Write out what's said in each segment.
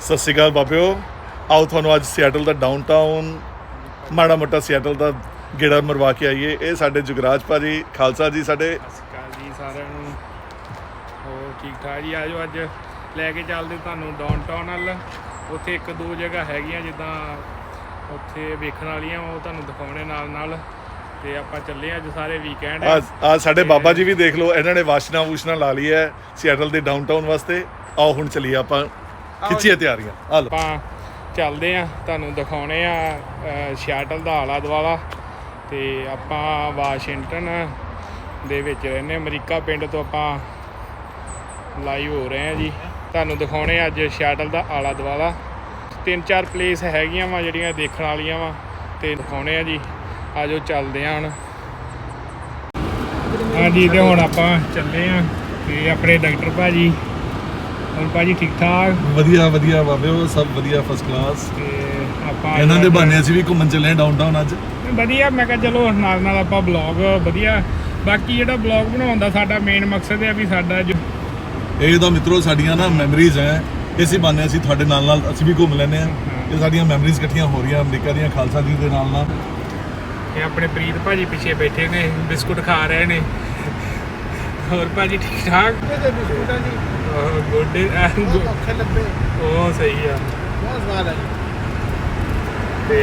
ਸਤਿ ਸ਼੍ਰੀ ਅਕਾਲ ਬਾਬਿਓ। ਆਓ ਤੁਹਾਨੂੰ ਅੱਜ ਸਿਆਟਲ ਦਾ ਡਾਊਨਟਾਊਨ ਮਾੜਾ ਮੋਟਾ ਸਿਆਟਲ ਦਾ ਗੇੜਾ ਮਰਵਾ ਕੇ ਆਈਏ। ਇਹ ਸਾਡੇ ਜੁਗਰਾਜ ਭਾਜੀ ਖਾਲਸਾ ਜੀ ਸਾਡੇ। ਸਤਿ ਸ਼੍ਰੀ ਅਕਾਲ ਜੀ ਸਾਰਿਆਂ ਨੂੰ। ਹੋਰ ਠੀਕ ਠਾਕ ਜੀ? ਆਜੋ ਅੱਜ ਲੈ ਕੇ ਚੱਲਦੇ ਤੁਹਾਨੂੰ ਡਾਊਨਟਾਊਨ ਵੱਲ। ਉੱਥੇ ਇੱਕ ਦੋ ਜਗ੍ਹਾ ਹੈਗੀਆਂ ਜਿੱਦਾਂ ਉੱਥੇ ਵੇਖਣ ਵਾਲੀਆਂ ਉਹ ਤੁਹਾਨੂੰ ਦਿਖਾਉਣੇ ਨਾਲ ਨਾਲ ਤੇ ਆਪਾਂ ਚੱਲੇ ਅੱਜ ਸਾਰੇ ਵੀਕਐਂਡ ਅੱਜ ਸਾਡੇ ਬਾਬਾ ਜੀ ਵੀ ਦੇਖ ਲਓ ਇਹਨਾਂ ਨੇ ਵਾਸ਼ਨਾ ਵੂਸ਼ਨਾ ਲਾ ਲਈ ਹੈ ਸਿਆਟਲ ਦੇ ਡਾਊਨਟਾਊਨ ਵਾਸਤੇ। ਆਓ ਹੁਣ ਚੱਲੀਏ ਆਪਾਂ ਖਿੱਚੀਏ ਤਿਆਰੀਆਂ। ਆ ਲਓ। ਆਪਾਂ ਚੱਲਦੇ ਆ ਤੁਹਾਨੂੰ ਦਿਖਾਉਣੇ ਆ ਅ, ਸਿਆਟਲ ਦਾ ਆਲਾ ਦੁਆਲਾ। ਤੇ ਆਪਾਂ ਵਾਸ਼ਿੰਗਟਨ ਦੇ ਵਿੱਚ ਰਹਿੰਦੇ ਅਮਰੀਕਾ ਪਿੰਡ ਤੋਂ ਆਪਾਂ ਲਾਈਵ ਹੋ ਰਹੇ ਆ ਜੀ। ਤੁਹਾਨੂੰ ਦਿਖਾਉਣੇ ਅੱਜ ਸਿਆਟਲ ਦਾ ਆਲਾ ਦੁਆਲਾ। ਤਿੰਨ ਚਾਰ ਪਲੇਸ ਹੈਗੀਆਂ ਵਾ ਜਿਹੜੀਆਂ ਦੇਖਣ ਵਾਲੀਆਂ ਵਾ। ਤੇ ਦਿਖਾਉਣੇ ਆ ਜੀ। ਆਜੋ ਚੱਲਦੇ ਆ ਹੁਣ। ਹਾਂਜੀ ਤੇ ਹੁਣ ਆਪਾਂ ਚੱਲੇ ਆ। ਤੇ ਆਪਣੇ ਡਾਕਟਰ ਭਾਜੀ ਹੁਣ ਭਾਜੀ ਠੀਕ ਠਾਕ? ਵਧੀਆ ਵਧੀਆ ਬਾਬਿਓ ਸਭ ਵਧੀਆ ਫਸਟ ਕਲਾਸ ਤੇ ਆਪਾਂ ਇਹਨਾਂ ਦੇ ਬਹਾਨੇ ਅਸੀਂ ਵੀ ਘੁੰਮਣ ਚੱਲੇ ਡਾਊਨਟਾਊਨ ਅੱਜ। ਵਧੀਆ ਮੈਂ ਕਿਹਾ ਚਲੋ ਨਾਲ ਨਾਲ ਆਪਾਂ ਬਲੌਗ ਵਧੀਆ। ਬਾਕੀ ਜਿਹੜਾ ਬਲੌਗ ਬਣਾਉਣ ਦਾ ਸਾਡਾ ਮੇਨ ਮਕਸਦ ਹੈ ਵੀ ਸਾਡਾ ਜੋ ਇਹ ਤਾਂ ਮਿੱਤਰੋ ਸਾਡੀਆਂ ਨਾ ਮੈਮਰੀਜ਼ ਹੈ। ਇਸੇ ਬਹਾਨੇ ਅਸੀਂ ਤੁਹਾਡੇ ਨਾਲ ਨਾਲ ਅਸੀਂ ਵੀ ਘੁੰਮ ਲੈਂਦੇ ਹਾਂ। ਇਹ ਸਾਡੀਆਂ ਮੈਮਰੀਜ਼ ਇਕੱਠੀਆਂ ਹੋ ਰਹੀਆਂ ਅਮਰੀਕਾ ਦੀਆਂ ਖਾਲਸਾ ਜੀ ਦੇ ਨਾਲ ਨਾਲ। ਇਹ ਆਪਣੇ ਪ੍ਰੀਤ ਭਾਜੀ ਪਿੱਛੇ ਬੈਠੇ ਨੇ ਬਿਸਕੁਟ ਖਾ ਰਹੇ ਨੇ। ਹੋਰ ਭਾਜੀ ਠੀਕ ਠਾਕ? ਬਿਸਕੁਟਾਂ ਦੀ ਗੁੱਡ ਬਹੁਤ ਔਖੇ ਲੱਭੇ। ਉਹ ਸਹੀ ਆ। ਬਹੁਤ ਸਵਾਦ ਹੈ ਤੇ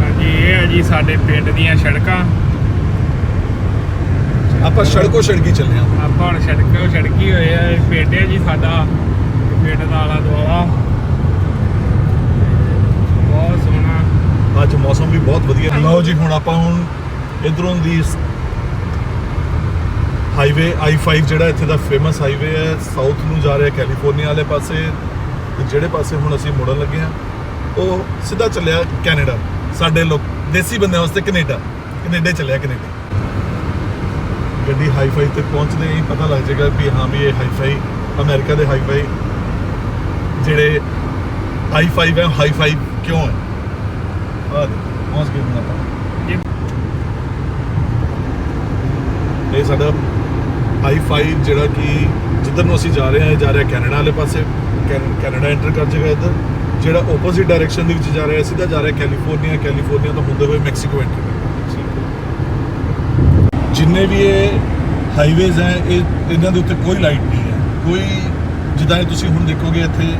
ਹਾਂਜੀ ਇਹ ਆ ਜੀ ਸਾਡੇ ਪਿੰਡ ਦੀਆਂ ਸੜਕਾਂ। ਆਪਾਂ ਸੜਕੋ ਸੜਕੀ ਚੱਲੇ ਹਾਂ ਆਪਾਂ ਹੁਣ ਸੜਕੋਂ ਸੜਕੀ ਹੋਏ ਆ ਇਹ ਪਿੰਡ ਹੈ ਜੀ ਸਾਡਾ ਪਿੰਡ ਦਾ ਆਲਾ ਦੁਆਲਾ। ਬਹੁਤ ਸੋਹਣਾ। ਅੱਜ ਮੌਸਮ ਵੀ ਬਹੁਤ ਵਧੀਆ। ਲਓ ਜੀ ਹੁਣ ਆਪਾਂ ਹੁਣ ਇਧਰੋਂ ਦੀ ਹਾਈਵੇ i5 ਜਿਹੜਾ ਇੱਥੇ ਦਾ ਫੇਮਸ ਹਾਈਵੇ ਹੈ ਸਾਊਥ ਨੂੰ ਜਾ ਰਿਹਾ ਕੈਲੀਫੋਰਨੀਆ ਵਾਲੇ ਪਾਸੇ, ਤੇ ਜਿਹੜੇ ਪਾਸੇ ਹੁਣ ਅਸੀਂ ਮੁੜਨ ਲੱਗੇ ਹਾਂ, ਉਹ ਸਿੱਧਾ ਚੱਲਿਆ ਕੈਨੇਡਾ ਸਾਡੇ ਲੋਕ, ਦੇਸੀ ਬੰਦਿਆਂ ਵਾਸਤੇ ਕੈਨੇਡਾ ਕੈਨੇਡਾ ਚੱਲਿਆ ਕੈਨੇਡਾ ਗੱਡੀ ਹਾਈਫਾਈ ਤੇ ਪਹੁੰਚਦੇ ਹੀ ਪਤਾ ਲੱਗ ਜਾਏਗਾ ਵੀ ਹਾਂ ਵੀ ਇਹ ਹਾਈਫਾਈ ਅਮਰੀਕਾ ਦੇ ਹਾਈਫਾਈ ਜਿਹੜੇ i5 ਹੈ ਹਾਈਫਾਈ ਕਿਉਂ ਹੈ? ਆ ਪਹੁੰਚ ਗਏ ਹੁਣ ਆਪਾਂ। ਇਹ ਸਾਡਾ ਸਾਡਾ i5 ਜਿਹੜਾ ਕਿ ਜਿੱਧਰ ਨੂੰ ਅਸੀਂ ਜਾ ਰਹੇ ਹਾਂ, ਇਹ ਜਾ ਰਿਹਾ ਕੈਨੇਡਾ ਵਾਲੇ ਪਾਸੇ, ਕੈਨ- ਕੈਨੇਡਾ ਐਂਟਰ ਕਰ ਜੇਗਾ ਇੱਧਰ। ਜਿਹੜਾ ਆਪੋਜ਼ਿਟ ਡਾਇਰੈਕਸ਼ਨ ਦੇ ਵਿੱਚ ਜਾ ਰਿਹਾ, ਸਿੱਧਾ ਜਾ ਰਿਹਾ ਕੈਲੀਫੋਰਨੀਆ ਕੈਲੀਫੋਰਨੀਆ ਤੋਂ ਹੁੰਦੇ ਹੋਏ ਮੈਕਸੀਕੋ ਐਂਟਰ ਕਰੇਗਾ ਜਿੰਨੇ ਵੀ ਇਹ ਹਾਈਵੇਜ਼ ਹੈ, ਇਹ, ਇਹਨਾਂ ਦੇ ਉੱਤੇ ਕੋਈ ਲਾਈਟ ਨਹੀਂ ਹੈ। ਕੋਈ, ਜਿੱਦਾਂ ਇਹ ਤੁਸੀਂ ਹੁਣ ਦੇਖੋਗੇ ਇੱਥੇ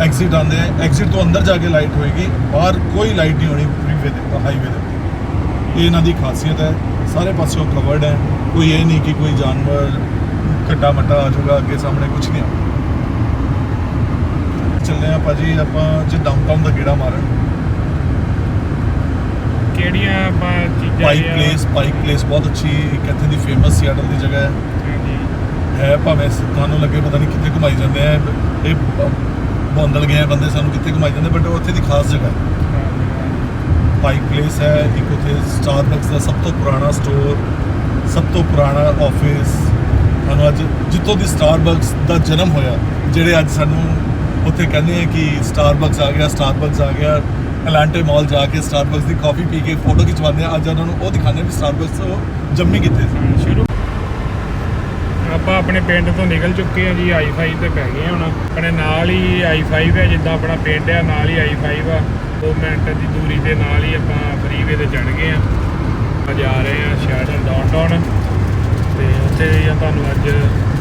ਐਗਜ਼ਿਟ ਆਉਂਦੇ ਆ। ਐਗਜ਼ਿਟ ਤੋਂ ਅੰਦਰ ਜਾ ਕੇ ਲਾਈਟ ਹੋਏਗੀ, ਬਾਹਰ ਕੋਈ ਲਾਈਟ ਨਹੀਂ ਹੋਣੀ ਫ੍ਰੀਵੇ ਦੇ ਹਾਈਵੇ ਦੇ ਉੱਤੇ। ਇਹ ਇਹਨਾਂ ਦੀ ਖਾਸੀਅਤ ਹੈ। ਸਾਰੇ ਪਾਸਿਓਂ ਕਵਰਡ ਹੈ। ਕੋਈ ਇਹ ਨਹੀਂ ਕਿ ਕੋਈ ਜਾਨਵਰ ਘੱਟਾ ਮੱਟਾ ਆ ਜਾਊਗਾ ਅੱਗੇ ਸਾਹਮਣੇ ਕੁਝ ਨਹੀਂ ਆਉਂਦਾ ਚੱਲੇ ਆ ਭਾਜੀ ਆਪਾਂ ਜੇ ਡਾਊਨਟਾਊਨ ਦਾ ਗੇੜਾ ਮਾਰਨ। ਕਿਹੜੀਆਂ ਆਪਾਂ ਚੀਜ਼ਾਂ ਪਾਈਕ ਪਲੇਸ ਪਾਈਕ ਪਲੇਸ ਬਹੁਤ ਅੱਛੀ ਇੱਕ ਇੱਥੇ ਦੀ ਫੇਮਸ ਸੀਆਟਲ ਦੀ ਜਗ੍ਹਾ ਹੈ। ਹੈ ਭਾਵੇਂ ਤੁਹਾਨੂੰ ਲੱਗੇ ਪਤਾ ਨਹੀਂ ਕਿੱਥੇ ਘੁਮਾਈ ਜਾਂਦੇ ਆ ਇਹ ਬੌਂਦਲ ਗਏ ਆ ਬੰਦੇ ਸਾਨੂੰ ਕਿੱਥੇ ਘੁਮਾਈ ਜਾਂਦੇ ਬਟ ਉੱਥੇ ਦੀ ਖਾਸ ਜਗ੍ਹਾ ਹੈ। ਪਾਈਕ ਪਲੇਸ ਹੈ ਇੱਕ ਉੱਥੇ ਸਟਾਰਬਕਸ ਦਾ ਸਭ ਤੋਂ ਪੁਰਾਣਾ ਸਟੋਰ ਸਭ ਤੋਂ ਪੁਰਾਣਾ ਆਫਿਸ ਤੁਹਾਨੂੰ ਅੱਜ ਜਿੱਥੋਂ ਦੀ ਸਟਾਰਬਕਸ ਦਾ ਜਨਮ ਹੋਇਆ ਜਿਹੜੇ ਅੱਜ ਸਾਨੂੰ ਉੱਥੇ ਕਹਿੰਦੇ ਆ ਕਿ ਸਟਾਰਬਕਸ ਆ ਗਿਆ ਸਟਾਰਬਕਸ ਆ ਗਿਆ ਐਲਾਂਟੇ ਮਾਲ ਜਾ ਕੇ ਸਟਾਰਬਕਸ ਦੀ ਕਾਫੀ ਪੀ ਕੇ ਫੋਟੋ ਖਿਚਵਾਉਂਦੇ ਆ ਅੱਜ ਉਹਨਾਂ ਨੂੰ ਉਹ ਦਿਖਾਉਂਦੇ ਆ ਵੀ ਸਟਾਰਬਕਸ ਉਹ ਜੰਮੀ ਕਿੱਥੇ ਸੀ ਸ਼ੁਰੂ। ਆਪਾਂ ਆਪਣੇ ਪਿੰਡ ਤੋਂ ਨਿਕਲ ਚੁੱਕੇ ਆ ਜੀ i5 ਤੇ ਪੈ ਗਏ ਹੁਣ। ਆਪਣੇ ਨਾਲ ਹੀ i5 ਹੈ, ਜਿੱਦਾਂ ਆਪਣਾ ਪਿੰਡ ਆ, ਨਾਲ ਹੀ i5 ਆ। 2 ਮਿੰਟ ਦੀ ਦੂਰੀ ਦੇ ਨਾਲ ਹੀ ਆਪਾਂ ਫਰੀਵੇ ਤੇ ਚੜ ਗਏ ਆ ਜਾ ਰਹੇ ਆ ਸ਼ਹਿਰ ਡਾਊਨਟਾਊਨ ਤੇ ਉੱਥੇ ਹੀ ਆ ਤੁਹਾਨੂੰ ਅੱਜ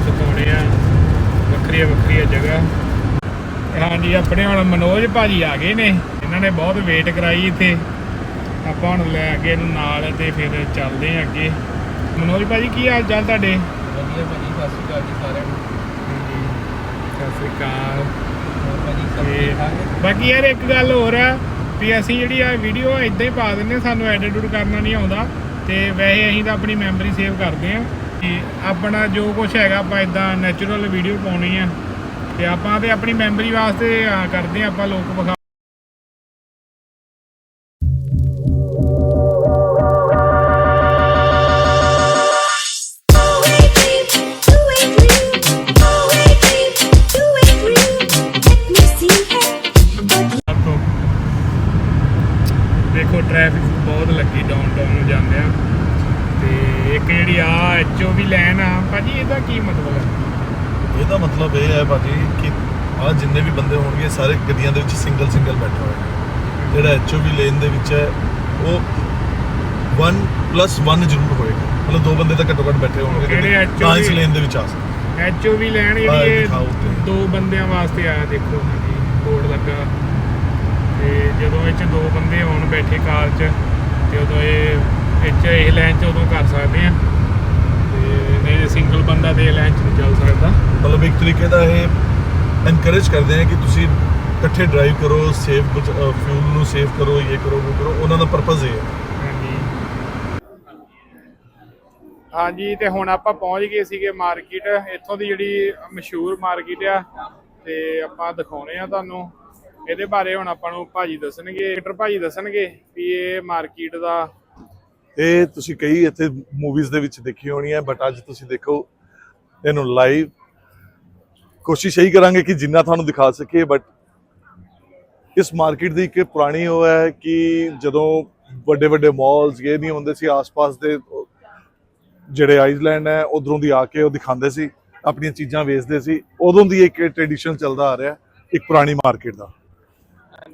ਦਿਖਾਉਣੇ ਆ ਵੱਖਰੀਆਂ ਵੱਖਰੀਆਂ ਜਗ੍ਹਾ। ਹਾਂਜੀ ਆਪਣੇ ਹੁਣ ਮਨੋਜ ਭਾਜੀ ਆ ਗਏ ਨੇ। ਇਹਨਾਂ ਨੇ ਬਹੁਤ ਵੇਟ ਕਰਾਈ ਇੱਥੇ। ਆਪਾਂ ਹੁਣ ਲੈ ਕੇ ਇਹਨੂੰ ਨਾਲ ਤੇ ਫਿਰ ਚੱਲਦੇ ਆ ਅੱਗੇ। ਮਨੋਜ ਭਾਜੀ ਕੀ ਹਾਲ ਚਾਲ ਤੁਹਾਡੇ? ਵਧੀਆ ਭਾਜੀ ਸਤਿ ਸ਼੍ਰੀ ਅਕਾਲ ਜੀ ਸਾਰਿਆਂ ਨੂੰ। ਸਤਿ ਸ੍ਰੀ ਅਕਾਲ। ਬਾਕੀ ਯਾਰ ਇੱਕ ਗੱਲ ਹੋਰ ਆ। ਵੀ ਅਸੀਂ ਜਿਹੜੀ ਆ ਵੀਡੀਓ ਇਦਾਂ ਹੀ ਪਾ ਦਿੰਦੇ ਹਾਂ, ਸਾਨੂੰ ਐਡਿਟ ਕਰਨਾ ਨਹੀਂ ਆਉਂਦਾ। ਤੇ ਵੈਸੇ ਅਸੀਂ ਤਾਂ ਆਪਣੀ ਮੈਮਰੀ ਸੇਵ ਕਰਦੇ ਆ ਕਿ ਆਪਣਾ ਜੋ ਕੁਝ ਹੈਗਾ ਆਪਾਂ ਇਦਾਂ ਨੈਚੁਰਲ ਵੀਡੀਓ ਪਾਉਣੀ ਆ। ਤੇ ਆਪਾਂ ਤੇ ਆਪਣੀ ਮੈਮਰੀ ਵਾਸਤੇ ਕਰਦੇ ਆ ਆਪਾਂ ਲੋਕ ਵਿਖਾ ਐਚਓਵੀ ਲੇਨ ਦੇ ਵਿੱਚ ਹੈ ਉਹ 1 1 ਜ਼ਰੂਰ ਹੋਏਗਾ। ਮਤਲਬ ਦੋ ਬੰਦੇ ਤਾਂ ਘੱਟੋ ਘੱਟ ਬੈਠੇ ਹੋਣਗੇ ਤਾਂ ਇਸ ਲੇਨ ਦੇ ਵਿੱਚ ਆ ਸਕਦੇ। ਐਚਓਵੀ ਲੈਣ ਜਿਹੜੀ ਇਹ। ਦੋ ਬੰਦਿਆਂ ਵਾਸਤੇ ਆਇਆ ਦੇਖੋ ਹਾਂਜੀ ਬੋਰਡ ਲੱਗਾ। ਤੇ ਜਦੋਂ ਇਹ ਚ ਦੋ ਬੰਦੇ ਹੋਣ ਬੈਠੇ ਕਾਰ 'ਚ ਤੇ ਉਦੋਂ ਇਹ ਇਹ 'ਚ ਇਹ ਲਾਈਨ 'ਚ ਉਦੋਂ ਕਰ ਸਕਦੇ ਆ। ਤੇ ਨਹੀਂ ਸਿੰਗਲ ਬੰਦਾ ਤੇ ਇਹ 'ਚ ਨਹੀਂ ਚੱਲ ਸਕਦਾ। ਮਤਲਬ ਇੱਕ ਤਰੀਕੇ ਦਾ ਇਹ ਐਨਕਰੇਜ ਕਰਦੇ ਆ ਕਿ ਤੁਸੀਂ ਇਕੱਠੇ ਡਰਾਈਵ ਕਰੋ ਸੇਵ ਫਿਊਲ ਨੂੰ ਸੇਵ ਕਰੋ ਇਹ ਕਰੋ ਉਹ ਕਰੋ ਉਹਨਾਂ ਦਾ ਪਰਪਸ ਇਹ ਹੈ। ਹਾਂਜੀ। ਹਾਂਜੀ ਤੇ ਹੁਣ ਆਪਾਂ ਪਹੁੰਚ ਗਏ ਸੀਗੇ ਮਾਰਕੀਟ ਇੱਥੋਂ ਦੀ ਜਿਹੜੀ ਮਸ਼ਹੂਰ ਮਾਰਕੀਟ ਆ ਤੇ ਆਪਾਂ ਦਿਖਾਉਣੇ ਆ ਤੁਹਾਨੂੰ। ਇਹਦੇ ਬਾਰੇ ਹੁਣ ਆਪਾਂ ਨੂੰ ਭਾਜੀ ਦੱਸਣਗੇ ਡਾਕਟਰ ਭਾਜੀ ਦੱਸਣਗੇ ਵੀ ਇਹ ਮਾਰਕੀਟ ਦਾ ਇਹ ਤੁਸੀਂ ਕਈ ਇੱਥੇ ਮੂਵੀਜ਼ ਦੇ ਵਿੱਚ ਦੇਖੀ ਹੋਣੀ ਹੈ ਬਟ ਅੱਜ ਤੁਸੀਂ ਦੇਖੋ ਇਹਨੂੰ ਲਾਈਵ ਕੋਸ਼ਿਸ਼ ਇਹੀ ਕਰਾਂਗੇ ਕਿ ਜਿੰਨਾ ਤੁਹਾਨੂੰ ਦਿਖਾ ਸਕੀਏ ਬਟ ਇਸ ਮਾਰਕੀਟ ਦੀ ਇੱਕ ਪੁਰਾਣੀ ਉਹ ਹੈ ਕਿ ਜਦੋਂ ਵੱਡੇ ਵੱਡੇ ਮਾਲਸ ਇਹ ਨਹੀਂ ਹੁੰਦੇ ਸੀ, ਆਸ-ਪਾਸ ਦੇ ਜਿਹੜੇ ਆਈਸਲੈਂਡ ਹੈ, ਉਧਰੋਂ ਦੀ ਆ ਕੇ ਉਹ ਦਿਖਾਉਂਦੇ ਸੀ, ਆਪਣੀਆਂ ਚੀਜ਼ਾਂ ਵੇਚਦੇ ਸੀ। ਉਦੋਂ ਦੀ ਇੱਕ ਟ੍ਰੈਡੀਸ਼ਨ ਚੱਲਦਾ ਆ ਰਿਹਾ, ਇੱਕ ਪੁਰਾਣੀ ਮਾਰਕੀਟ ਦਾ।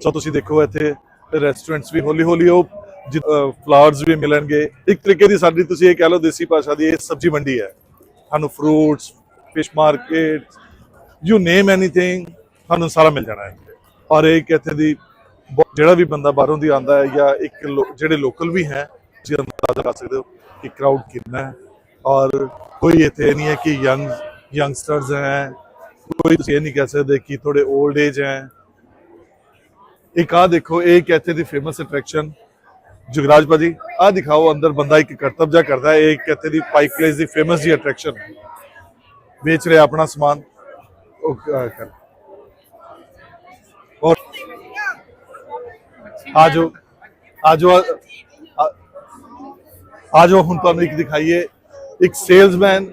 ਸੋ ਤੁਸੀਂ ਦੇਖੋ ਇੱਥੇ ਰੈਸਟੋਰੈਂਟਸ ਵੀ ਹੌਲੀ ਹੌਲੀ ਉਹ ਫਲਾਵਰਸ ਵੀ ਮਿਲਣਗੇ। ਇੱਕ ਤਰੀਕੇ ਦੀ ਸਾਡੀ ਤੁਸੀਂ ਇਹ ਕਹਿ ਲਓ ਦੇਸੀ ਭਾਸ਼ਾ ਦੀ ਇਹ ਸਬਜ਼ੀ ਮੰਡੀ ਹੈ। ਤੁਹਾਨੂੰ fruits fish market you name anything ਤੁਹਾਨੂੰ ਸਾਰਾ ਮਿਲ ਜਾਣਾ ਹੈ। ਔਰ ਇੱਕ ਇੱਥੇ ਦੀ ਜਿਹੜਾ ਵੀ ਬੰਦਾ ਬਾਹਰੋਂ ਦੀ ਆਂਦਾ ਹੈ ਜਾਂ ਇੱਕ ਜਿਹੜੇ ਲੋਕਲ ਵੀ ਹੈ, ਤੁਸੀਂ ਅੰਦਾਜ਼ਾ ਕਰ ਸਕਦੇ ਹੋ ਕਿ ਕਰਾਊਡ ਕਿੰਨਾ ਹੈ। ਔਰ ਕੋਈ ਇੱਥੇ ਨਹੀਂ ਹੈ ਕਿ ਯੰਗ ਯੰਗਸਟਰਸ ਹੈ। ਕੋਈ ਤੁਸੀਂ ਇਹ ਨਹੀਂ ਕਹਿ ਸਕਦੇ ਕਿ ਥੋੜੇ 올ਡ ਏਜ ਹੈ। ਇੱਕ ਆ ਦੇਖੋ, ਇਹ ਇੱਥੇ ਦੀ ਫੇਮਸ ਅਟਰੈਕਸ਼ਨ ਜੁਗਰਾਜ ਭਾਜੀ ਆ ਦਿਖਾਓ ਅੰਦਰ ਬੰਦਾ ਇੱਕ ਕਰਤਬ ਜਾ ਕਰਦਾ ਹੈ, ਇਹ ਇੱਥੇ ਦੀ ਪਾਈਕ ਪਲੇਸ ਦੀ ਫੇਮਸ ਜੀ ਅਟਰੈਕਸ਼ਨ ਵੇਚ ਰਿਹਾ ਆਪਣਾ ਸਮਾਨ। ਉਹ ਕਰ। ਆ ਜਾਓ ਆ ਜਾਓ ਆ- ਹੁਣ ਤੁਹਾਨੂੰ ਇੱਕ ਦਿਖਾਈਏ। ਇੱਕ ਸੇਲਸਮੈਨ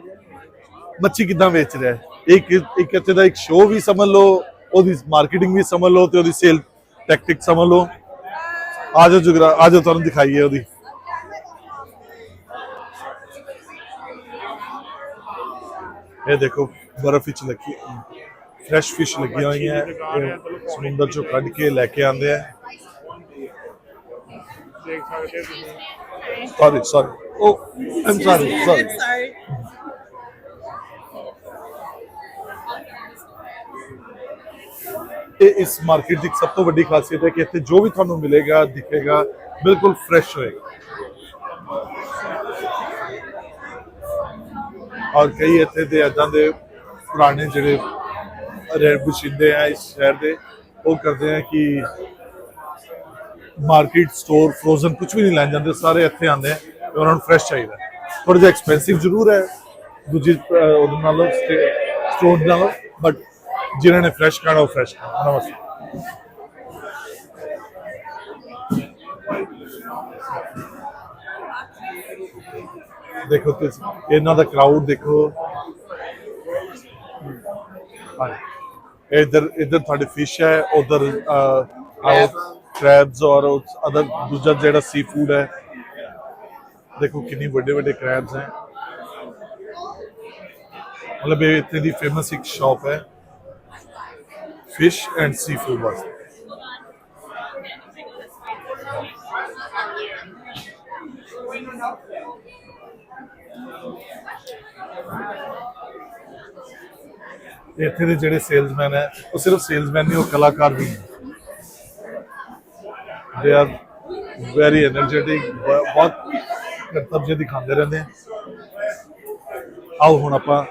ਮੱਛੀ ਕਿਦਾਂ ਵੇਚ ਰਿਹਾ ਹੈ? ਇੱਕ ਇੱਕ ਇੱਥੇ ਦਾ ਇੱਕ ਸ਼ੋਅ ਵੀ ਸਮਝ ਲਓ, ਉਹਦੀ ਮਾਰਕੀਟਿੰਗ ਵੀ ਸਮਝ ਲਓ ਤੇ ਉਹਦੀ ਸੇਲ ਟੈਕਟਿਕ ਸਮਝ ਲਓ। ਆ ਜਾਓ ਜੁਗਰਾ ਆ ਤੁਹਾਨੂੰ ਦਿਖਾਈਏ ਉਹਦੀ। ਇਹ ਦੇਖੋ, ਬਰਫ਼ ਵਿੱਚ ਲੱਗੀ ਫਰੈਸ਼ ਫਿਸ਼ ਲੱਗੀਆਂ ਹੋਈਆਂ। ਸਮੁੰਦਰ ਚੋਂ ਕੱਢ ਕੇ ਲੈ ਕੇ ਆਉਂਦੇ ਆ। ਦੇਖ ਸਕਦੇ ਹੋ ਤੁਸੀਂ। Sorry sorry oh I'm sorry sorry sorry. ਇਹ ਇਸ ਮਾਰਕੀਟ ਦੀ ਸਭ ਤੋਂ ਵੱਡੀ ਖਾਸੀਅਤ ਹੈ ਕਿ ਇੱਥੇ ਜੋ ਵੀ ਤੁਹਾਨੂੰ ਮਿਲੇਗਾ ਦਿਖੇਗਾ ਬਿਲਕੁਲ ਫਰੈਸ਼ ਹੋਏਗਾ। ਔਰ ਕਈ ਇੱਥੇ ਦੇ ਏਦਾਂ ਦੇ ਪੁਰਾਣੇ ਜਿਹੜੇ ਰੇਡ ਬਸ਼ਿੰਦੇ ਆ ਇਸ ਸ਼ਹਿਰ ਦੇ ਉਹ ਕਰਦੇ ਆ ਕਿ ਮਾਰਕੀਟ ਸਟੋਰ ਫਰੋਜ਼ਨ ਕੁਝ ਵੀ ਨਹੀਂ ਲੈਣ ਜਾਂਦੇ, ਸਾਰੇ ਇੱਥੇ ਆਉਂਦੇ ਆ ਤੇ ਉਹਨਾਂ ਨੂੰ ਫਰੈਸ਼ ਚਾਹੀਦਾ। ਥੋੜਾ ਜਿਹਾ ਐਕਸਪੈਂਸਿਵ ਜ਼ਰੂਰ ਹੈ, ਦੂਜੀ ਉਹਦੇ ਨਾਲੋਂ ਸਟੋਰ ਨਾਲੋਂ ਬਟ ਜਿਨ੍ਹਾਂ ਨੇ ਫਰੈਸ਼ ਖਾਣਾ, ਉਹ ਫਰੈਸ਼ ਖਾਣਾ। ਉਹਨਾਂ ਦੇਖੋ ਤੁਸੀਂ, ਇਹਨਾਂ ਦਾ ਕਰਾਊਡ ਦੇਖੋ। ਹਾਂਜੀ। ਇੱਧਰ ਇੱਧਰ ਤੁਹਾਡੇ ਫਿਸ਼ ਹੈ, ਉਧਰ ਕ੍ਰੈਬਸ ਔਰ ਅਦਰ ਦੂਜਾ ਜਿਹੜਾ ਸੀ ਫੂਡ ਹੈ, ਦੇਖੋ ਕਿੰਨੀ ਵੱਡੇ ਵੱਡੇ ਕ੍ਰੈਬਸ ਹੈ। ਮਤਲਬ ਇਹ ਇੱਥੇ ਦੀ ਫੇਮਸ ਇੱਕ ਸ਼ਾਪ ਹੈ ਫਿਸ਼ ਐਂਡ ਸੀ ਫੂਡ ਵਾਸਤੇ ਇੱਥੇ ਦੇ ਜਿਹੜੇ ਸੇਲਸਮੈਨ ਹੈ, ਉਹ ਸਿਰਫ ਸੇਲਸਮੈਨ ਨਹੀਂ, ਉਹ ਕਲਾਕਾਰ ਵੀ ਹੈ ਦੇ ਆਰ ਵੈਰੀ એનર્ਜੈਟਿਕ ਬਹੁਤ ਕਰਤਬ ਜੇ ਦਿਖਾਉਂਦੇ ਰਹਿੰਦੇ ਆ। ਆਓ ਹੁਣ ਆਪਾਂ।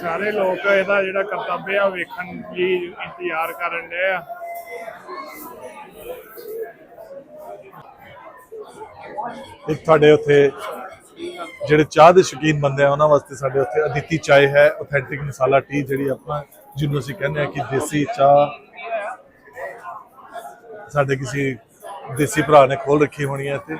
ਸਾਰੇ ਲੋਕ ਇਹਦਾ ਜਿਹੜਾ ਕਰਤੱਵ ਆ ਵੇਖਣ ਲਈ ਇੰਤਜ਼ਾਰ ਕਰਨ ਦੇ ਆ। ਇੱਕ ਤੁਹਾਡੇ ਉੱਥੇ ਜਿਹੜੇ ਚਾਹ ਦੇ ਸ਼ੌਕੀਨ ਬੰਦੇ ਆ ਉਹਨਾਂ ਵਾਸਤੇ ਸਾਡੇ ਉੱਥੇ ਅਦਿੱਤੀ ਚਾਹ ਹੈ ਆਥੈਂਟਿਕ ਮਸਾਲਾ ਟੀ ਜਿਹੜੀ ਆਪਾਂ ਜਿਹਨੂੰ ਅਸੀਂ ਕਹਿੰਦੇ ਆ ਕਿ ਦੇਸੀ ਚਾਹ ਸਾਡੇ ਕਿਸੇ ਦੇਸੀ ਭਰਾ ਨੇ ਖੋਲ ਰੱਖੀ ਹੋਣੀ ਹੈ ਇੱਥੇ।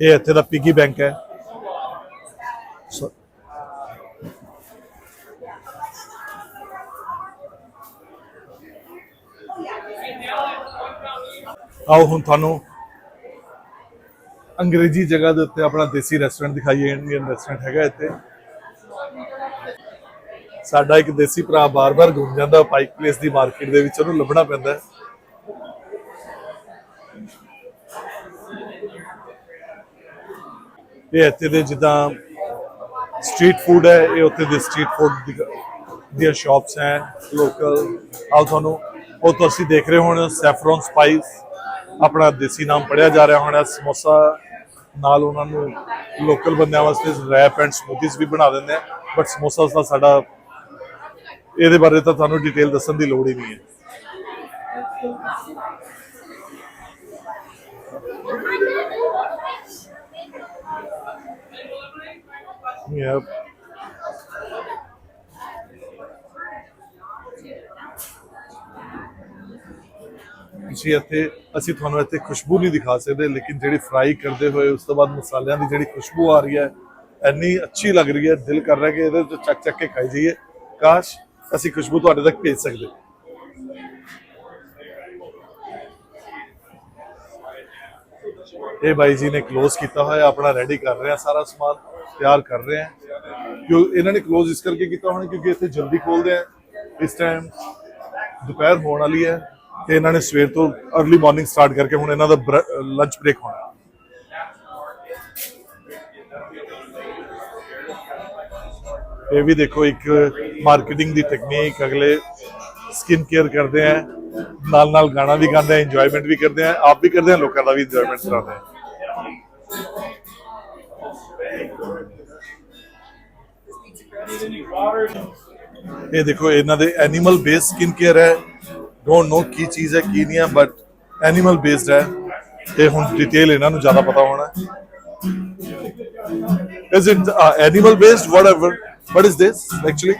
ਇਹ ਇੱਥੇ ਦਾ ਪਿਗੀ ਬੈਂਕ ਹੈ। ਆਓ ਹੁਣ ਤੁਹਾਨੂੰ ਅੰਗਰੇਜ਼ੀ ਜਗ੍ਹਾ ਦੇ ਉੱਤੇ ਆਪਣਾ ਦੇਸੀ ਰੈਸਟੋਰੈਂਟ ਦਿਖਾਈਏ ਇੰਡੀਅਨ ਰੈਸਟੋਰੈਂਟ ਹੈਗਾ ਇੱਥੇ। ਸਾਡਾ ਇੱਕ ਦੇਸੀ ਭਰਾ ਬਾਰ-ਬਾਰ ਘੁੰਮ ਜਾਂਦਾ ਪਾਈਕ ਪਲੇਸ ਦੀ ਮਾਰਕੀਟ ਦੇ ਵਿੱਚ ਉਹਨੂੰ ਲੱਭਣਾ ਪੈਂਦਾ ਇਹ ਇੱਥੇ ਦੇ ਜਿੱਦਾਂ ਸਟਰੀਟ ਫੂਡ ਹੈ, ਇਹ ਉੱਥੇ ਦੇ ਸਟਰੀਟ ਫੂਡ ਦੀਆਂ ਸ਼ਾਪਸ ਹੈ ਲੋਕਲ ਆਓ ਤੁਹਾਨੂੰ, ਉਹ ਤੁਸੀਂ ਦੇਖ ਰਹੇ ਹੋਣ ਸੈਫਰੋਨ ਸਪਾਈਸ ਆਪਣਾ ਦੇਸੀ ਨਾਮ ਪੜਿਆ ਜਾ ਰਿਹਾ ਹੋਣਾ, ਸਮੋਸਾ ਨਾਲ ਉਹਨਾਂ ਨੂੰ ਲੋਕਲ ਬੰਦਿਆਂ ਵਾਸਤੇ ਰੈਪ ਐਂਡ ਸਮੂਥੀਜ਼ ਵੀ ਬਣਾ ਦਿੰਦੇ ਆ ਬਟ ਸਮੋਸਾ ਦਾ ਸਾਡਾ ਇਹਦੇ ਬਾਰੇ ਤਾਂ ਤੁਹਾਨੂੰ ਡਿਟੇਲ ਦੱਸਣ ਦੀ ਲੋੜ ਹੀ ਨਹੀਂ ਹੈ Yep. ਤੁਸੀਂ ਇੱਥੇ, ਅਸੀਂ ਤੁਹਾਨੂੰ ਇੱਥੇ ਖੁਸ਼ਬੂ ਨਹੀਂ ਦਿਖਾ ਸਕਦੇ, ਲੇਕਿਨ ਜਿਹੜੀ ਫਰਾਈ ਕਰਦੇ ਹੋਏ, ਉਸ ਤੋਂ ਬਾਅਦ ਮਸਾਲਿਆਂ ਦੀ ਜਿਹੜੀ ਖੁਸ਼ਬੂ ਆ ਰਹੀ ਹੈ, ਇੰਨੀ ਅੱਛੀ ਲੱਗ ਰਹੀ ਹੈ, ਦਿਲ ਕਰ ਰਿਹਾ ਕਿ ਇਹਦੇ ਚੱਕ ਚੱਕ ਕੇ ਖਾਈ ਜਾਈਏ। ਕਾਸ਼ ਅਸੀਂ ਖੁਸ਼ਬੂ ਤੁਹਾਡੇ ਤੱਕ ਭੇਜ ਸਕਦੇ। ਇਹ ਬਾਈ ਜੀ ਨੇ ক্লোਜ਼ ਕੀਤਾ ਹੋਇਆ, ਆਪਣਾ ਰੈਡੀ ਕਰ ਰਿਹਾ ਸਾਰਾ ਸਮਾਨ, ਤਿਆਰ ਕਰ ਰਹੇ ਆ। ਕਿਉਂ ਇਹਨਾਂ ਨੇ ক্লোਜ਼ ਇਸ ਕਰਕੇ ਕੀਤਾ ਹੋਣਾ, ਕਿਉਂਕਿ ਇੱਥੇ ਜਲਦੀ ਖੋਲਦੇ ਆ। ਇਸ ਟਾਈਮ ਦੁਪਹਿਰ ਹੋਣ ਵਾਲੀ ਹੈ ਤੇ ਇਹਨਾਂ ਨੇ ਸਵੇਰ ਤੋਂ अर्ਲੀ ਮਾਰਨਿੰਗ ਸਟਾਰਟ ਕਰਕੇ ਹੁਣ ਇਹਨਾਂ ਦਾ ਲੰਚ ਬ੍ਰੇਕ ਹੋਣਾ। ਇਹ ਵੀ ਦੇਖੋ ਇੱਕ ਮਾਰਕੀਟਿੰਗ ਦੀ ਟੈਕਨੀਕ ਅਗਲੇ ਸਕਿਨ ਕੇਅਰ ਕਰਦੇ ਆ ਨਾਲ ਨਾਲ ਗਾਣਾ ਵੀ ਗਾਉਂਦੇ ਆ ਇੰਜੋਇਮੈਂਟ ਵੀ ਕਰਦੇ ਆ, ਆਪ ਵੀ ਕਰਦੇ ਆ, ਲੋਕਾਂ ਦਾ ਵੀ ਇੰਜੋਇਮੈਂਟ ਕਰਾਉਂਦੇ ਆ। ਇਹ ਦੇਖੋ, ਇਹਨਾਂ ਦੇ ਐਨੀਮਲ ਬੇਸਡ ਸਕਿਨ ਕੇਅਰ ਹੈ। ਡੋਨਟ ਨੋ ਕੀ ਚੀਜ਼ ਹੈ ਕੀ ਨਹੀਂ ਹੈ ਬਟ ਐਨੀਮਲ ਬੇਸਡ ਹੈ ਇਹ ਹੁਣ ਡਿਟੇਲ ਇਹਨਾਂ ਨੂੰ ਜ਼ਿਆਦਾ ਪਤਾ ਹੋਣਾ is it uh, animal based whatever what is this actually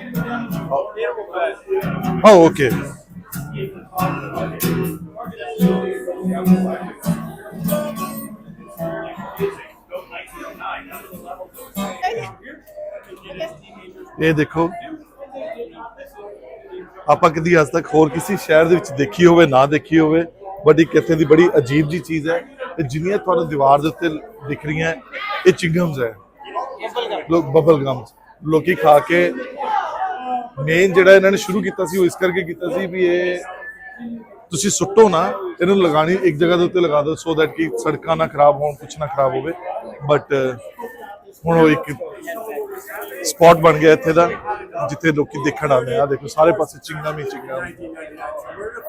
oh okay ਇਹ ਦੇਖੋ ਆਪਾਂ ਕਦੀ ਅੱਜ ਤੱਕ ਹੋਰ ਕਿਸੇ ਸ਼ਹਿਰ ਦੇ ਵਿੱਚ ਦੇਖੀ ਹੋਵੇ, ਨਾ ਦੇਖੀ ਹੋਵੇ ਬਟ ਇੱਕ ਇੱਥੇ ਦੀ ਬੜੀ ਅਜੀਬ ਜੀ ਚੀਜ਼ ਹੈ ਤੇ ਜਿੰਨੀਆਂ ਤੁਹਾਨੂੰ ਦੀਵਾਰ ਦੇ ਉੱਤੇ ਦਿਖ ਰਹੀਆਂ, ਇਹ ਚਿੰਗਮਸ ਹੈ। ਲੋਕ ਬਬਲ ਗਮਸ। ਲੋਕੀ ਖਾ ਕੇ ਮੇਨ ਜਿਹੜਾ ਇਹਨਾਂ ਨੇ ਸ਼ੁਰੂ ਕੀਤਾ ਸੀ, ਉਹ ਇਸ ਕਰਕੇ ਕੀਤਾ ਸੀ ਵੀ ਇਹ ਤੁਸੀਂ ਸੁੱਟੋ ਨਾ, ਇਹਨੂੰ ਲਗਾਣੀ, ਇੱਕ ਜਗ੍ਹਾ ਦੇ ਉੱਤੇ ਲਗਾ ਦਿਓ ਸੋ ਦੈਟ ਕਿ ਸੜਕਾਂ ਨਾ ਖਰਾਬ ਹੋਣ, ਕੁਛ ਨਾ ਖਰਾਬ ਹੋਵੇ। ਬਟ ਹੁਣ ਉਹ ਇੱਕ ਸਪੌਟ ਬਣ ਗਿਆ ਇੱਥੇ ਦਾ, ਜਿੱਥੇ ਲੋਕੀ ਦੇਖਣ ਆਉਂਦੇ ਆ। ਦੇਖੋ, ਸਾਰੇ ਪਾਸੇ ਚਿੰਗਮ ਹੀ ਚਿੰਗਮ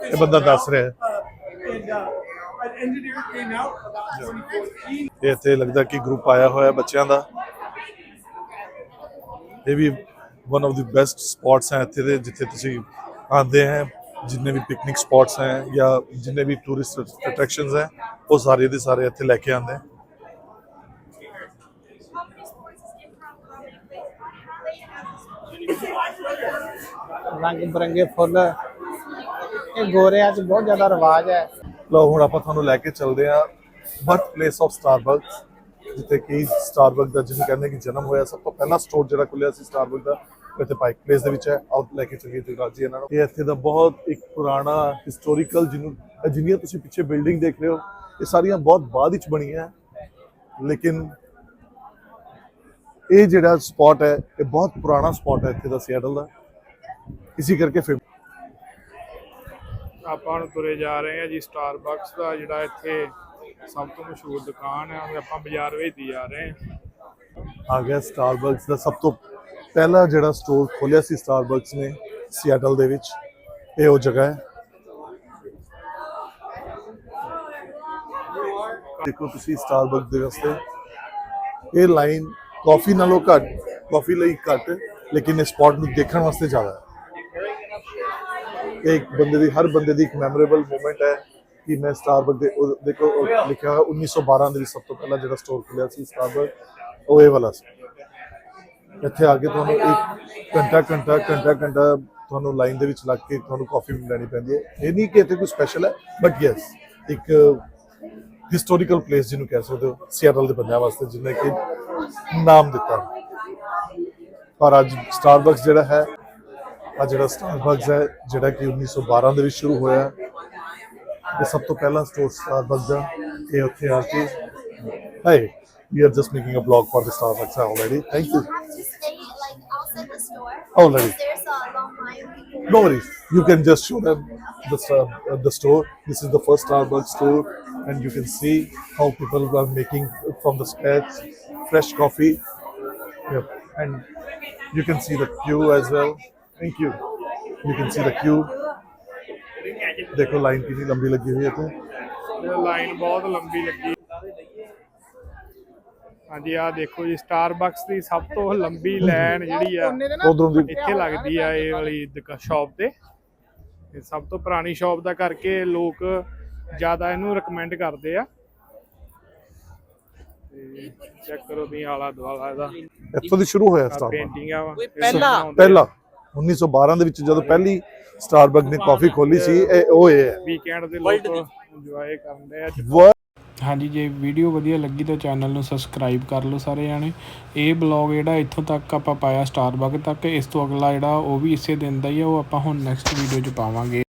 ਇਹ ਬੰਦਾ ਦੱਸ ਰਿਹਾ ਹੈ। ਇੱਥੇ ਲੱਗਦਾ ਕਿ ਗਰੁੱਪ ਆਇਆ ਹੋਇਆ ਬੱਚਿਆਂ ਦਾ। ਇਹ ਵੀ one of the best spots ਹੈ ਇੱਥੇ ਦੇ, ਜਿੱਥੇ ਤੁਸੀਂ ਆਉਂਦੇ ਹੈ। ਜਿੰਨੇ ਵੀ ਪਿਕਨਿਕ ਸਪੌਟਸ ਹੈ ਜਾਂ ਜਿੰਨੇ ਵੀ ਟੂਰਿਸਟ ਅਟਰੈਕਸ਼ਨਸ ਹੈ, ਉਹ ਸਾਰੇ ਦੇ ਸਾਰੇ ਇੱਥੇ ਲੈ ਕੇ ਆਉਂਦੇ ਹੈ। ਰੰਗ ਬਰੰਗੇ ਫੁੱਲ। ਇਹ ਗੋਰਿਆਂ 'ਚ ਬਹੁਤ ਜ਼ਿਆਦਾ ਰਿਵਾਜ ਹੈ। ਲਓ, ਹੁਣ ਆਪਾਂ ਤੁਹਾਨੂੰ ਲੈ ਕੇ ਚੱਲਦੇ ਆ ਬਰਥ ਪਲੇਸ ਆਫ ਸਟਾਰਬਕਸ ਜਿੱਥੇ ਕਿ ਸਟਾਰਬਕ ਦਾ ਜਿਹਨੂੰ ਕਹਿੰਦੇ ਕਿ ਜਨਮ ਹੋਇਆ, ਸਭ ਤੋਂ ਪਹਿਲਾ ਸਟੋਰ ਜਿਹੜਾ ਖੁੱਲਿਆ ਸੀ ਸਟਾਰਬਕ ਦਾ ਇੱਥੇ ਪਾਈਕ ਪਲੇਸ ਦੇ ਵਿੱਚ ਹੈ। ਆਓ, ਲੈ ਕੇ ਚੱਲੀਏ ਜਗਰਾਜ ਜੀ ਇਹਨਾਂ ਨੂੰ। ਇਹ ਇੱਥੇ ਦਾ ਬਹੁਤ ਇੱਕ ਪੁਰਾਣਾ ਹਿਸਟੋਰੀਕਲ ਜਿਹਨੂੰ ਜਿੰਨੀਆਂ ਤੁਸੀਂ ਪਿੱਛੇ ਬਿਲਡਿੰਗ ਦੇਖ ਰਹੇ ਹੋ, ਇਹ ਸਾਰੀਆਂ ਬਹੁਤ ਬਾਅਦ ਵਿੱਚ ਬਣੀਆਂ ਲੇਕਿਨ ਇਹ ਜਿਹੜਾ ਸਪੌਟ ਹੈ, ਇਹ ਬਹੁਤ ਪੁਰਾਣਾ ਸਪੌਟ ਹੈ ਇੱਥੇ ਦਾ ਸੀਐਟਲ ਦਾ। ਇਸੇ ਕਰਕੇ ਫਿਰ ਆਪਾਂ ਹੁਣ ਤੁਰੇ ਜਾ ਰਹੇ ਆ ਜੀ ਸਟਾਰਬਕਸ ਦਾ ਜਿਹੜਾ ਇੱਥੇ ਸਭ ਤੋਂ ਮਸ਼ਹੂਰ ਦੁਕਾਨ ਹੈ ਉਹ ਆਪਾਂ ਬਾਜ਼ਾਰ ਵਿੱਚ ਦੀ ਜਾ ਰਹੇ ਹਾਂ। ਆ ਗਿਆ ਸਟਾਰਬਕਸ ਦਾ ਸਭ ਤੋਂ ਪਹਿਲਾ ਜਿਹੜਾ ਸਟੋਰ ਖੋਲਿਆ ਸੀ ਸਟਾਰਬਕਸ ਨੇ ਸੀਐਟਲ ਦੇ ਵਿੱਚ। ਇਹ ਉਹ ਜਗ੍ਹਾ ਹੈ। ਦੇਖੋ ਤੁਸੀਂ ਸਟਾਰਬਕਸ ਦੇ ਰਸਤੇ ਇਹ ਲਾਈਨ ਕਾਫੀ ਨਾਲੋਂ ਘੱਟ ਕਾਫੀ ਲਈ ਘੱਟ ਲੇਕਿਨ ਇਸ ਸਪੌਟ ਨੂੰ ਦੇਖਣ ਵਾਸਤੇ ਜ਼ਿਆਦਾ ਹੈ। ਇਹ ਇੱਕ ਬੰਦੇ ਦੀ, ਹਰ ਬੰਦੇ ਦੀ ਇੱਕ ਮੈਮੋਰੇਬਲ ਮੂਮੈਂਟ ਹੈ ਕਿ ਮੈਂ ਸਟਾਰਬਕ ਦੇ, ਉਹ ਦੇਖੋ, ਉਹ ਲਿਖਿਆ ਹੋਇਆ 1912 ਦੇ ਵਿੱਚ ਸਭ ਤੋਂ ਪਹਿਲਾਂ ਜਿਹੜਾ ਸਟੋਰ ਖੁੱਲਿਆ ਸੀ ਸਟਾਰਬਕ ਉਹ ਇਹ ਵਾਲਾ ਸੀ। ਇੱਥੇ ਆ ਕੇ ਤੁਹਾਨੂੰ ਇੱਕ ਘੰਟਾ ਘੰਟਾ ਘੰਟਾ ਘੰਟਾ ਤੁਹਾਨੂੰ ਲਾਈਨ ਦੇ ਵਿੱਚ ਲੱਗ ਕੇ ਤੁਹਾਨੂੰ ਕਾਫੀ ਲੈਣੀ ਪੈਂਦੀ ਹੈ। ਇਹ ਨਹੀਂ ਕਿ ਇੱਥੇ ਕੋਈ ਸਪੈਸ਼ਲ ਹੈ ਬਟ ਯੈਸ ਇੱਕ ਹਿਸਟੋਰੀਕਲ ਪਲੇਸ ਜਿਹਨੂੰ ਕਹਿ ਸਕਦੇ ਹੋ ਸੀਐਟਲ ਦੇ ਬੰਦਿਆਂ ਵਾਸਤੇ ਜਿਹਨੇ ਕਿ ਨਾਮ ਦਿੱਤਾ। ਪਰ ਅੱਜ ਸਟਾਰਬਕਸ ਜਿਹੜਾ ਹੈ ਆ ਜਿਹੜਾ ਸਟਾਰਬਕਸ ਹੈ ਜਿਹੜਾ ਕਿ 1912 ਦੇ ਵਿੱਚ ਸ਼ੁਰੂ ਹੋਇਆ ਇਹ ਸਭ ਤੋਂ ਪਹਿਲਾ ਸਟੋਰ ਸਟਾਰਬਕਸ ਦਾ ਇਹ ਉੱਥੇ ਆ ਕੇ hi are just making a blog for the Starbucks already thank you You'll have to stay like outside the store. Already. because There's a long line. of people. No worries. You can just show them the st- uh, the store. This is the first Starbucks store, and you can see how people are making from the scratch fresh coffee. Yep. And you can see the queue as well. Thank you you can see the queue ਦੇਖੋ line ਕਿੰਨੀ ਲੰਬੀ ਲੱਗੀ ਹੋਈ ਹੈ ਇੱਥੇ line ਬਹੁਤ ਲੰਬੀ ਲੱਗੀ ਹਾਂਜੀ ਆ ਦੇਖੋ ਜੀ ਸਟਾਰਬਕਸ ਦੀ ਸਭ ਤੋਂ ਲੰਬੀ ਲਾਈਨ ਜਿਹੜੀ ਆ ਉਧਰੋਂ ਦੀ ਇੱਥੇ ਲੱਗਦੀ ਆ ਇਹ ਵਾਲੀ ਸ਼ਾਪ ਤੇ ਇਹ ਸਭ ਤੋਂ ਪੁਰਾਣੀ ਸ਼ਾਪ ਦਾ ਕਰਕੇ ਲੋਕ ਜ਼ਿਆਦਾ ਇਹਨੂੰ ਰეკਮੈਂਡ ਕਰਦੇ ਆ ਚੈੱਕ ਕਰੋ ਵੀ ਆਲਾ ਦੁਆਲਾ ਇਹਦਾ ਇੱਥੋਂ ਦੀ ਸ਼ੁਰੂ ਹੋਇਆ ਸਟਾਰਬਕਸ ਪੇਂਟਿੰਗਾਂ ਪਹਿਲਾਂ ਪਹਿਲਾਂ 1912 ਦੇ ਵਿੱਚ ਜਦੋਂ ਪਹਿਲੀ ਸਟਾਰਬਕਸ ਨੇ ਕਾਫੀ ਖੋਲੀ ਸੀ ਇਹ ਉਹ ਇਹ ਹੈ। ਵੀਕਐਂਡ ਦੇ ਲੋਕ ਇੰਜੋਏ ਕਰਦੇ ਆ World ਹਾਂਜੀ ਜੇ ਵੀਡੀਓ ਵਧੀਆ ਲੱਗੀ ਤਾਂ ਚੈਨਲ ਨੂੰ ਸਬਸਕ੍ਰਾਈਬ ਕਰ ਲਓ ਸਾਰੇ ਜਾਣੇ। ਇਹ ਬਲੌਗ ਜਿਹੜਾ ਇੱਥੋਂ ਤੱਕ ਆਪਾਂ ਪਾਇਆ ਸਟਾਰਬਕ ਤੱਕ ਇਸ ਤੋਂ ਅਗਲਾ ਜਿਹੜਾ ਉਹ ਵੀ ਇਸੇ ਦਿਨ ਦਾ ਹੀ ਆ ਉਹ ਆਪਾਂ ਹੁਣ ਨੈਕਸਟ ਵੀਡੀਓ 'ਚ ਪਾਵਾਂਗੇ।